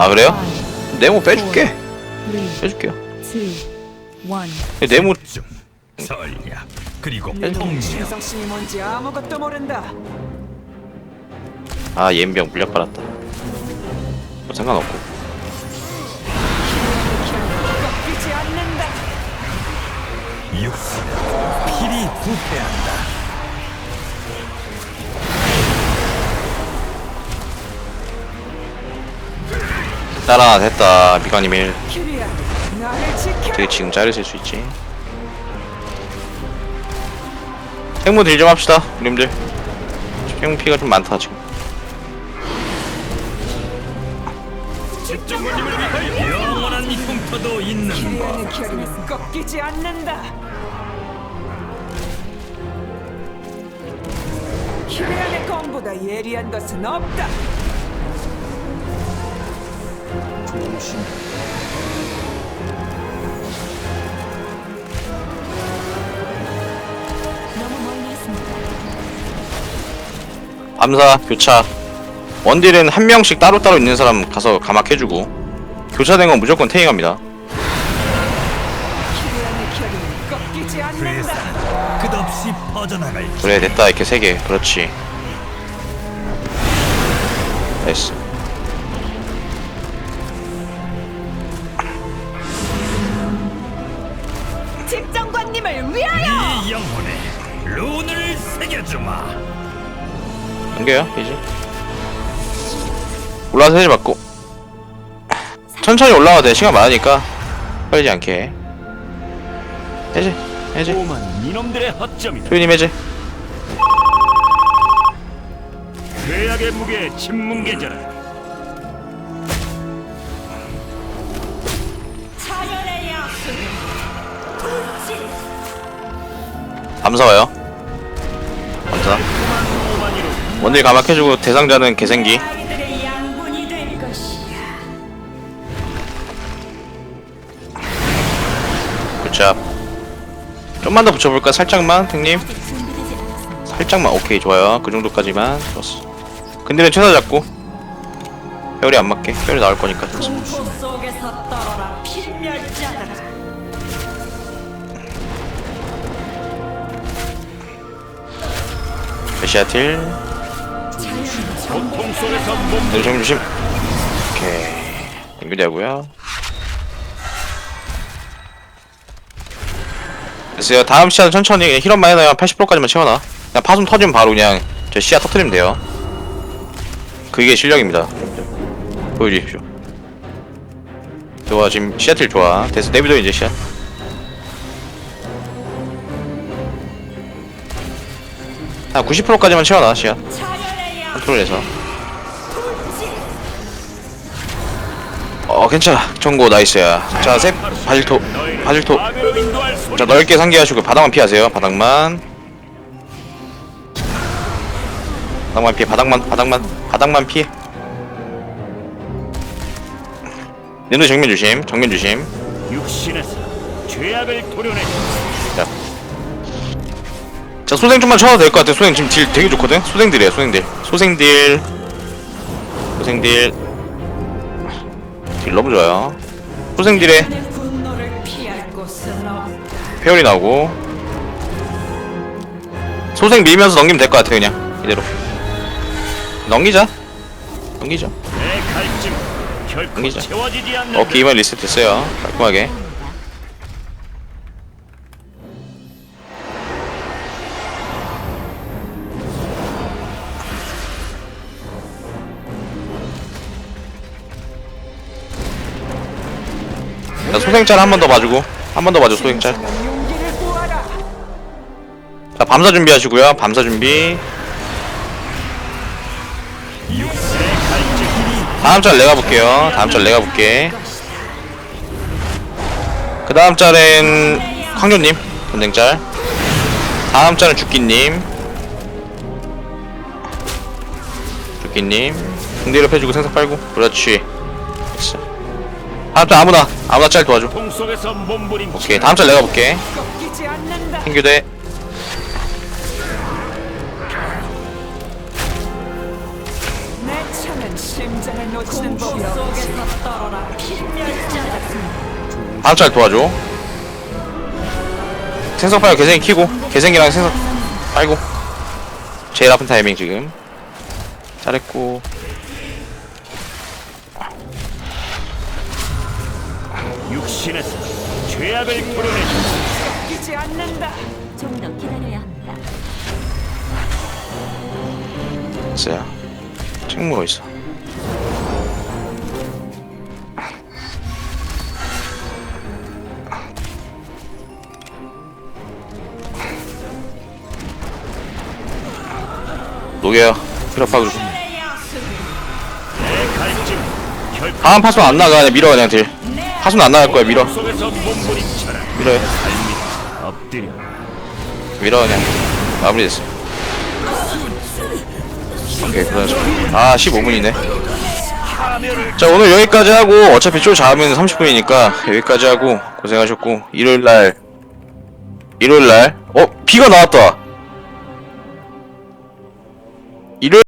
아 그래요? 네모 빼줄게. three, 빼줄게요. 네모. 중 전략 그리고 네. 통력 충성심이 뭔지 아무것도 모른다. 아 예인병 물약 받았다. 뭐 상관없고. 꺾이지 않는다. 부패한다 따라 됐다 지켜. 되게 지금 자르실 수 있지 생무 딜 좀 합시다 우님들 생무 피가 좀 많다 지금 영원한 흉터도 있는 법 결의는 꺾이지 않는다. 키리야의 검보다 예리한 것은 없다. 너무 멀리 있습니다. 암사 교차. 원딜은 한 명씩 따로따로 있는 사람 가서 감학해주고 교차된 건 무조건 끝없이 퍼져나갈 그래 됐다. 이렇게 세 개. 그렇지. 됐어 집 새겨주마. 연계요 이제. 올라와서 해지 받고. 천천히 올라와도 돼. 시간 많으니까. 빨리지 않게. 해지 해지 오만 이놈들의 허점이다. 소유님 해지 죄악의 무게 침문계자라 자연의 약속을 감사 와요 감사 원딜 감학해주고 대상자는 개생기. 굿잡. 좀만 더 붙여볼까 살짝만 형님. 살짝만 오케이 좋아요. 그 정도까지만. 좋았어. 근데는 최다 잡고? 회오리 안 맞게. 회오리 나올 거니까. 좋았어 메시아틸 몸 조심 조심. 오케이. 연결되고요. 됐어요. 다음 시야는 천천히 그냥 힐업만 해놔요. 80%까지만 채워놔. 그냥 파손 터지면 바로 그냥 저 시야 터트리면 돼요. 그게 실력입니다. 보여주십시오. 좋아 지금 시야틸 좋아. 됐어. 내비도 이제 시야 한 90%까지만 채워놔 시야 컨트롤해서. 어 괜찮아. 정고 나이스야. 자셋. 바질토 바질토. 자 넓게 상기하시고 바닥만 피하세요 바닥만. 바닥만 피해 바닥만 바닥만 바닥만 피해. 내눈 정면 조심 정면 조심. 육신에서 죄악을 도려내 자, 자 소생 좀만 쳐도 될 것 같아. 소생 지금 딜 되게 좋거든? 소생딜이에요 소생딜. 소생딜. 소생딜. 딜 너무 좋아요. 소생딜에. 페어리 나오고. 소생 밀면서 넘기면 될 것 같아 그냥. 이대로. 넘기자. 넘기자. 않는 오케이 이번 리셋 됐어요. 깔끔하게 자 소생짤 한 번 더 봐주고 한 번 더 봐줘 소생짤. 자 밤사 준비하시고요. 밤사 준비. 다음 짤 내가 볼게요. 다음 짤 내가 볼게. 그 다음 짤엔 황조님 전쟁짤 다음 짤은 죽기님. 죽기님. 등대를 펴주고 생각 빨고. 그렇지 다음 짤 아무나 아무나 짤 도와줘. 오케이 다음 짤 내가 볼게. 법이 없지. 다음 짤 도와줘. 빨고 개생이 키고 개생이랑 생석 빨고. 제일 아픈 타이밍 지금. 잘했고 육신에서 죄악을 끌어내 끼지 않는다. 좀 더 기다려야 합니다. 있어요 책무가 있어. 녹여요 내 갈증 결코 다음 파손 안 나가. 그냥 밀어 그냥 딜 파손 안 나갈 거야 밀어. 밀어요. 엎드려. 밀어 그냥. 마무리 됐어. 오케이 그래서 아 15분이네. 자 오늘 여기까지 하고 어차피 쫄 잡으면 30분이니까 여기까지 하고 고생하셨고 일요일날 일요일날 어 비가 나왔다. 일요일